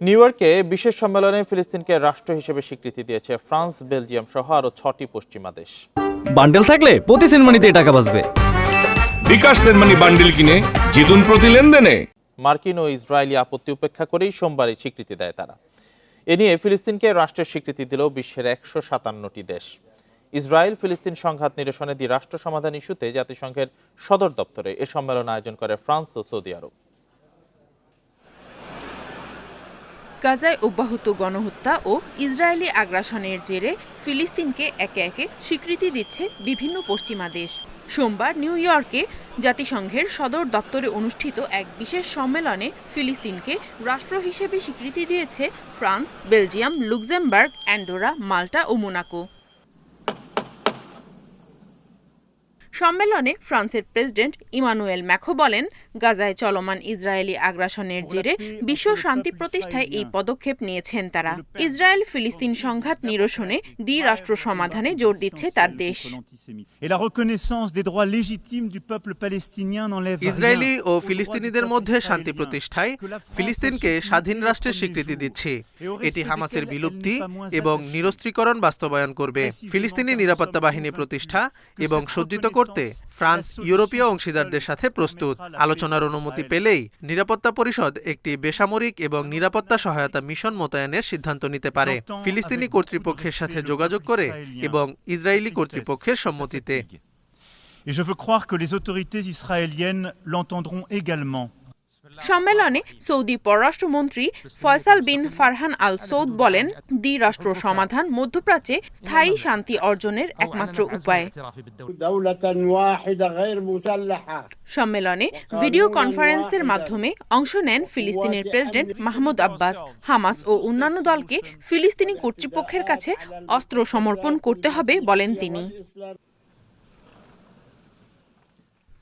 New ইয়র্কে বিশেষ সম্মেলনে ফিলিস্তিনকে রাষ্ট্র হিসেবে স্বীকৃতি দিয়েছে ফ্রান্স বেলজিয়াম সহ আরও ছটি পশ্চিমা দেশ। বান্ডেল থাকলে প্রতি সেনমানিতে টাকা বাঁচবে। বিকাশ সেনমানি বান্ডিল কিনে জিতুন প্রতি লেনদেনে। মার্কিন ও ইসরায়েলি আপত্তি উপেক্ষা করেই সোমবার এই স্বীকৃতি দেয় তারা। এ নিয়ে ফিলিস্তিনকে রাষ্ট্রের স্বীকৃতি দিল বিশ্বের একশো সাতান্নটি দেশ। ইসরায়েল ফিলিস্তিন সংঘাত নিরসনে দ্বি রাষ্ট্র সমাধান ইস্যুতে জাতিসংঘের সদর দপ্তরে এ সম্মেলন আয়োজন করে ফ্রান্স ও সৌদি আরব। গাজায় অব্যাহত গণহত্যা ও ইসরায়েলি আগ্রাসনের জেরে ফিলিস্তিনকে একে একে স্বীকৃতি দিচ্ছে বিভিন্ন পশ্চিমা দেশ। সোমবার নিউ ইয়র্কে জাতিসংঘের সদর দপ্তরে অনুষ্ঠিত এক বিশেষ সম্মেলনে ফিলিস্তিনকে রাষ্ট্র হিসেবে স্বীকৃতি দিয়েছে France, Belgium, Luxembourg, Andorra, Malta ও মোনাকো। সম্মেলনে ফ্রান্সের প্রেসিডেন্ট ইমানুয়েল ম্যাখো বলেন গাজায় চলমান ইসরায়েলি আগ্রাসনের জেরে বিশ্ব শান্তি প্রতিষ্ঠায় এই পদক্ষেপ নিয়েছেন তারা ইসরায়েল ফিলিস্তিন সংঘাত নিরসনে দ্বি রাষ্ট্র সমাধানে জোর দিচ্ছে তার দেশ ইসরায়েলি ও ফিলিস্তিনিদের মধ্যে শান্তি প্রতিষ্ঠায় ফিলিস্তিনকে স্বাধীন রাষ্ট্রের স্বীকৃতি দিচ্ছে এটি হামাসের বিলুপ্তি এবং নিরস্ত্রীকরণ বাস্তবায়ন করবে ফিলিস্তিনি নিরাপত্তা বাহিনী প্রতিষ্ঠা এবং সজ্জিত করতে ফ্রান্স ইউরোপীয় অংশীদারদের সাথে প্রস্তুত। আলোচনার অনুমতি পেলেই নিরাপত্তা পরিষদ একটি বেসামরিক এবং নিরাপত্তা সহায়তা মিশন মোতায়েনের সিদ্ধান্ত নিতে পারে। ফিলিস্তিনি কর্তৃপক্ষের সাথে যোগাযোগ করে এবং ইসরায়েলি কর্তৃপক্ষের সম্মতিতে। Et je veux croire que les autorités israéliennes l'entendront également. সম্মেলনে সৌদি পররাষ্ট্রমন্ত্রী ফয়সাল বিন ফারহান আল সৌদ বলেন, দ্বিরাষ্ট্র সমাধান মধ্যপ্রাচ্যে স্থায়ী শান্তি অর্জনের একমাত্র উপায়। সম্মেলনে ভিডিও কনফারেন্সের মাধ্যমে অংশ নেন ফিলিস্তিনের প্রেসিডেন্ট মাহমুদ আব্বাস। হামাস ও অন্যান্য দলকে ফিলিস্তিনি কর্তৃপক্ষের কাছে অস্ত্র সমর্পণ করতে হবে বলেন তিনি।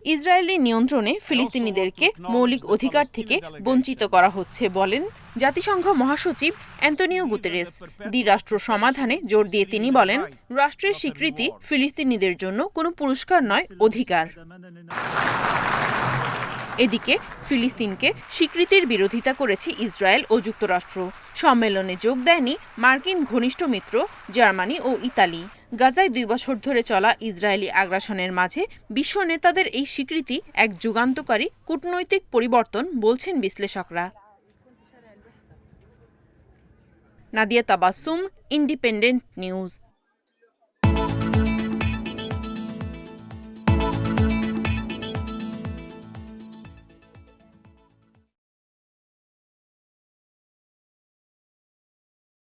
ইসরায়েলি নিয়ন্ত্রণে ফিলিস্তিনিদেরকে মৌলিক অধিকার থেকে বঞ্চিত করা হচ্ছে বলেন জাতিসংঘ মহাসচিব অ্যান্তনিও গুতেরেস। দ্বিরাষ্ট্র সমাধানে জোর দিয়ে তিনি বলেন রাষ্ট্রের স্বীকৃতি ফিলিস্তিনিদের জন্য কোনো পুরস্কার নয় অধিকার। এদিকে ফিলিস্তিনকে স্বীকৃতির বিরোধিতা করেছে ইসরায়েল ও যুক্তরাষ্ট্র। সম্মেলনে যোগ দেয়নি মার্কিন ঘনিষ্ঠ মিত্র জার্মানি ও ইতালি। গাজায় দুই বছর ধরে চলা ইসরায়েলি আগ্রাসনের মাঝে বিশ্ব নেতাদের এই স্বীকৃতি এক যুগান্তকারী কূটনৈতিক পরিবর্তন বলছেন বিশ্লেষকরা। Nadia Tabassum, Independent News.